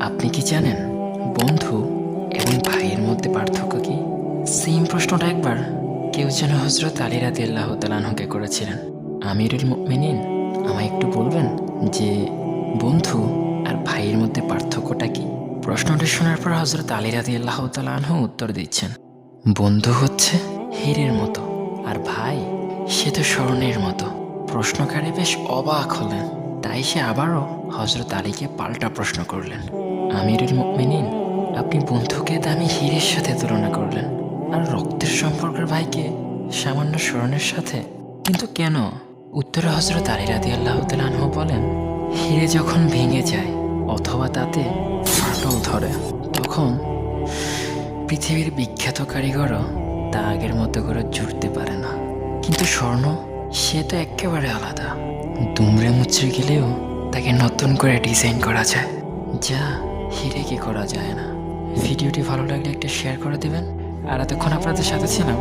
আপনি কি জানেন বন্ধু এবং ভাইয়ের মধ্যে পার্থক্য কি? সেম প্রশ্নটা একবার কেউ যেন হজরত আলী রাদি আল্লাহ তালানহকে করেছিলেন। আমিরুল মেনিন আমায় একটু বলবেন যে বন্ধু আর ভাইয়ের মধ্যে পার্থক্যটা কি? প্রশ্নটি শোনার পর হজরত আলী রাদি আল্লাহ তালানহ উত্তর দিচ্ছেন, বন্ধু হচ্ছে হীরের মতো আর ভাই সে তো স্বর্ণের মতো। প্রশ্নকারী বেশ অবাক হলেন। তাই সে আবারও হজরত আলীকে পাল্টা প্রশ্ন করলেন। আমিরুল মিনিন আপনি বন্ধুকে দামি হীরের সাথে তুলনা করলেন আর রক্তের সম্পর্কের ভাইকে সামান্য স্মরণের সাথে। কিন্তু কেন? উত্তরে হজরত আলী রাদি আল্লাহ তালানহ বলেন, হিরে যখন ভেঙে যায় অথবা তাতে ফাটল ধরে, তখন পৃথিবীর বিখ্যাত কারিগরও তা আগের মতো করে জুড়তে পারে না। কিন্তু স্বর্ণ সে তো একেবারে আলাদা। দুমড়ে মুচড়ে গেলেও তাকে নতুন করে ডিজাইন করা যায়। যা হিরে কি করা যায় না। ভিডিওটি ভালো লাগলে একটা শেয়ার করে দেবেন। আর এতক্ষণ আপনাদের সাথে ছিলাম